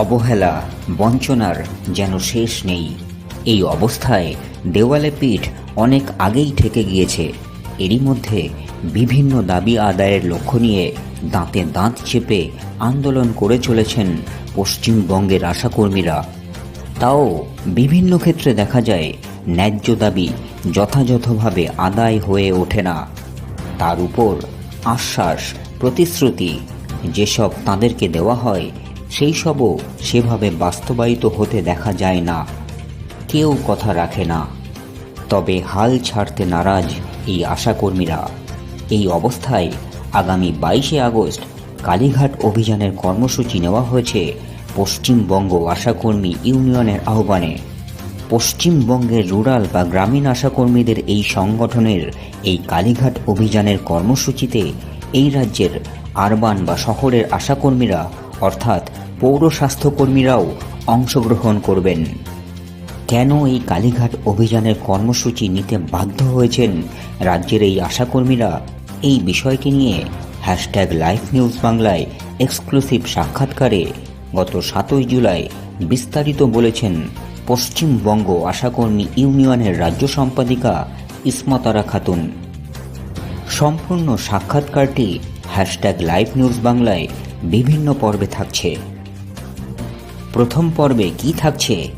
অবহেলা, বঞ্চনার যেন শেষ নেই। এই অবস্থায় দেওয়ালে পিঠ অনেক আগেই ঠেকে গিয়েছে। এরই মধ্যে বিভিন্ন দাবি আদায়ের লক্ষ্য নিয়ে দাঁতে দাঁত চেপে আন্দোলন করে চলেছেন পশ্চিমবঙ্গের আশাকর্মীরা। তাও বিভিন্ন ক্ষেত্রে দেখা যায়, ন্যায্য দাবি যথাযথভাবে আদায় হয়ে ওঠে না। তার উপর আশ্বাস, প্রতিশ্রুতি, যেসব তাদেরকে দেওয়া হয় সেই সবও সেভাবে বাস্তবায়িত হতে দেখা যায় না। কেউ কথা রাখে না। তবে হাল ছাড়তে নারাজ এই আশাকর্মীরা। এই অবস্থায় আগামী বাইশে আগস্ট কালীঘাট অভিযানের কর্মসূচি নেওয়া হয়েছে পশ্চিমবঙ্গ আশাকর্মী ইউনিয়নের আহ্বানে। পশ্চিমবঙ্গের রুরাল বা গ্রামীণ আশাকর্মীদের এই সংগঠনের এই কালীঘাট অভিযানের কর্মসূচিতে এই রাজ্যের আরবান বা শহরের আশাকর্মীরা অর্থাৎ পৌর স্বাস্থ্যকর্মীরাও অংশগ্রহণ করবেন। কেন এই কালীঘাট অভিযানের কর্মসূচি নিতে বাধ্য হয়েছেন রাজ্যের এই আশাকর্মীরা? এই বিষয়টি নিয়ে হ্যাশট্যাগ লাইফ নিউজ বাংলায় এক্সক্লুসিভ সাক্ষাৎকারে গত সাতই জুলাই বিস্তারিত বলেছেন পশ্চিমবঙ্গ আশাকর্মী ইউনিয়নের রাজ্য সম্পাদিকা ইসমতারা খাতুন। সম্পূর্ণ সাক্ষাৎকারটি হ্যাশট্যাগ লাইভ নিউজ বাংলায় বিভিন্ন পর্বে থাকছে। প্রথম পর্বে কি থাকছে?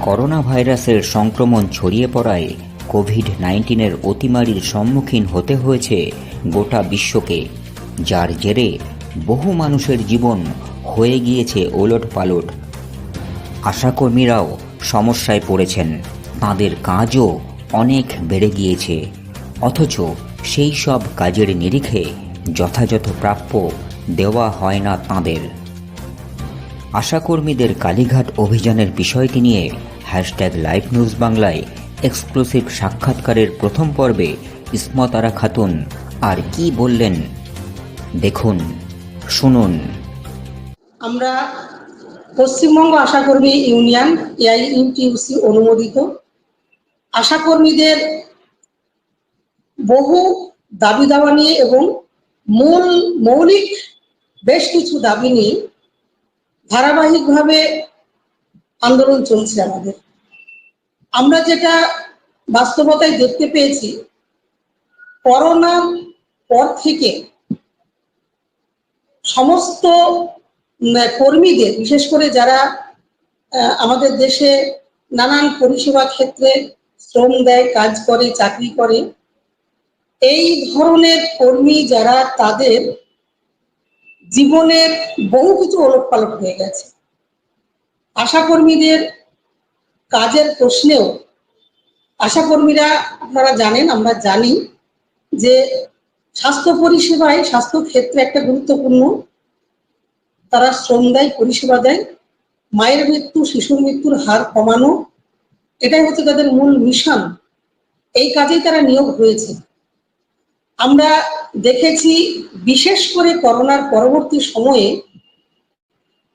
করোনা ভাইরাসের সংক্রমণ ছড়িয়ে পড়ায় কোভিড নাইন্টিনের অতিমারির সম্মুখীন হতে হয়েছে গোটা বিশ্বকে, যার জেরে বহু মানুষের জীবন হয়ে গিয়েছে ওলট পালট আশাকর্মীরাও সমস্যায় পড়েছেন। তাদের কাজও অনেক বেড়ে গিয়েছে। অথচ সেই সব কাজের নিরিখে যথাযথ প্রাপ্য দেওয়া হয় না তাঁদের। আশাকর্মীদের কালীঘাট অভিযানের বিষয়টি নিয়ে হ্যাশট্যাগ লাইভ নিউজ বাংলায় এক্সক্লুসিভ সাক্ষাৎকারের প্রথম পর্বে ইসমতারা খাতুন, আর কি বললেন? দেখুন, শুনুন। আমরা পশ্চিমবঙ্গ আশাকর্মী ইউনিয়ন, এআইইউটিউসি অনুমোদিত। আশাকর্মীদের বহু দাবি দাওয়া নিয়ে এবং মূল মৌলিক বেশ কিছু দাবি নিয়ে ধারাবাহিকভাবে আন্দোলন চলছে আমাদের। আমরা যেটা বাস্তবতায় দেখতে পেয়েছি করোনার পর থেকে সমস্ত কর্মীদের, বিশেষ করে যারা আমাদের দেশে নানান পরিষেবা ক্ষেত্রে শ্রম দেয়, কাজ করে, চাকরি করে এই ধরনের কর্মী যারা, তাদের জীবনের বহু কিছু ওলটপালট হয়ে গেছে। আশাকর্মীদের কাজের প্রশ্নেও আশাকর্মীরা আপনারা জানেন, আমরা জানি যে স্বাস্থ্য পরিষেবায় স্বাস্থ্য ক্ষেত্রে একটা গুরুত্বপূর্ণ, তারা শ্রম দেয়, পরিষেবা দেয়। মায়ের মৃত্যু, শিশুর মৃত্যুর হার কমানো, এটাই হচ্ছে তাদের মূল মিশন। এই কাজেই তারা নিয়োগ হয়েছে। আমরা দেখেছি বিশেষ করে করোনার পরবর্তী সময়ে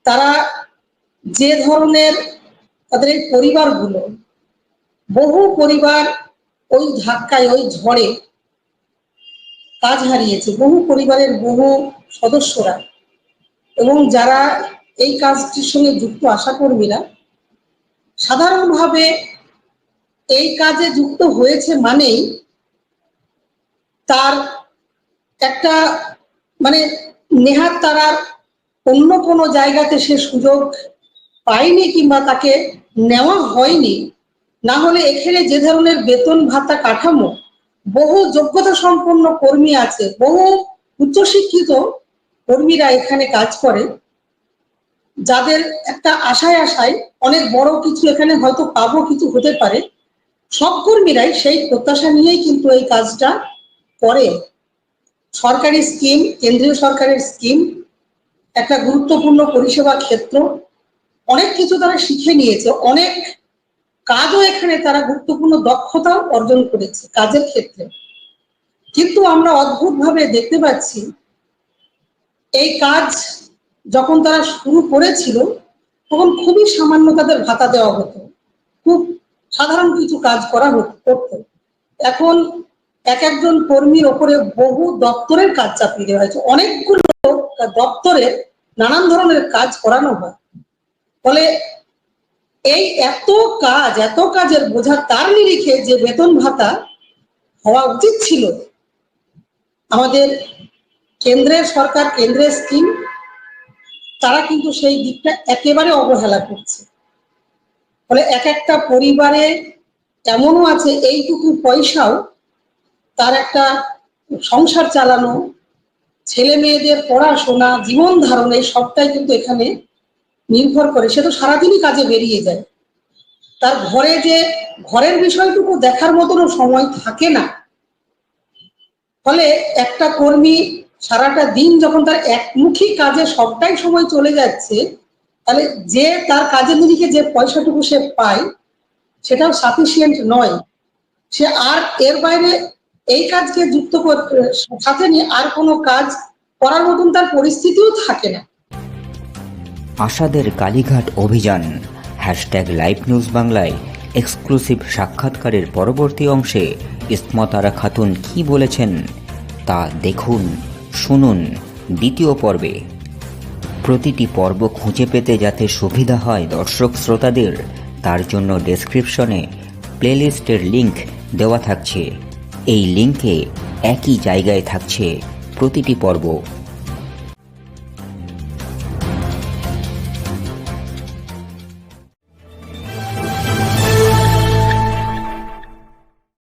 তারা যে ধরনের তাদের পরিবারগুলো, বহু পরিবার ওই ধাক্কায়, ওই ঝড়ে কাজ হারিয়েছে। বহু পরিবারের বহু সদস্যরা এবং যারা এই কাজটির সঙ্গে যুক্ত আশাকর্মীরা, সাধারণভাবে এই কাজে যুক্ত হয়েছে মানেই তার একটা মানে নেহাত তারার অন্য কোনো জায়গাতে সে সুযোগ পায়নি কিংবা তাকে নেওয়া হয়নি। না হলে এখানে যে ধরনের বেতন ভাতা কাঠামো, বহু যোগ্যতা সম্পন্ন কর্মী আছে, বহু উচ্চশিক্ষিত কর্মীরা এখানে কাজ করে, যাদের একটা আশায় আশায় অনেক বড় কিছু এখানে হয়তো পাবো কিছু হতে পারে। সব কর্মীরাই সেই প্রত্যাশা নিয়েই কিন্তু এই কাজটা করে সরকারি স্কিম, কেন্দ্রীয় সরকারের স্কিম, একটা গুরুত্বপূর্ণ পরিষেবা ক্ষেত্র, অনেক কিছু তারা শিখে নিয়েছে, অনেক কাজও এখানে তারা গুরুত্বপূর্ণ দক্ষতাও অর্জন করেছে কাজের ক্ষেত্রে। কিন্তু আমরা অদ্ভুতভাবে দেখতে পাচ্ছি, এই কাজ যখন তারা শুরু করেছিল, তখন খুবই সামান্য তাদের ভাতা দেওয়া হতো। খুব সাধারণ কিছু কাজ করা হতো, করতো। এখন এক একজন কর্মীর ওপরে বহু দপ্তরের কাজ চাপিয়ে দেওয়া হয়েছে। অনেকগুলো দপ্তরের নানান ধরনের কাজ করানো হয়। ফলে এই এত কাজ, এত কাজের বোঝা তার নিরিখে যে বেতন ভাতা হওয়া উচিত ছিল। আমাদের কেন্দ্রের সরকার, কেন্দ্রের স্কিম, তারা কিন্তু সেই দিকটা একেবারে অবহেলা করছে। ফলে এক একটা পরিবারে এমনও আছে, এইটুকু পয়সাও তার একটা সংসার চালানো, ছেলে মেয়েদের পড়াশোনা, জীবন ধারণ, এই সবটাই কিন্তু এখানে নির্ভর করে। সে তো সারাদিনই কাজে বেরিয়ে যায়। তার ঘরে যে, ঘরের বিষয়টুকু দেখার মতনও সময় থাকে না। ফলে একটা কর্মী সারাটা দিন যখন তার একমুখী কাজে সবটাই সময় চলে যাচ্ছে, তাহলে যে তার কাজের নিরিখে যে পয়সাটুকু সে পায়, সেটাও সাফিসিয়েন্ট নয়। সে আর এর বাইরে এই কাজকে যুক্ত সাথে নিয়ে আর কোনো কাজ করার মতন তার পরিস্থিতিও থাকে না। আশাদের কালীঘাট অভিযান হ্যাশট্যাগ লাইভ নিউজ বাংলায় এক্সক্লুসিভ সাক্ষাৎকারের পরবর্তী অংশে ইসমতারা খাতুন কি বলেছেন তা দেখুন, শুনুন দ্বিতীয় পর্বে। প্রতিটি পর্ব খুঁজে পেতে যাতে সুবিধা হয় দর্শক শ্রোতাদের, তার জন্য ডেসক্রিপশনে প্লেলিস্টের লিংক দেওয়া থাকছে। এই লিঙ্কে একই জায়গায় থাকছে প্রতিটি পর্ব।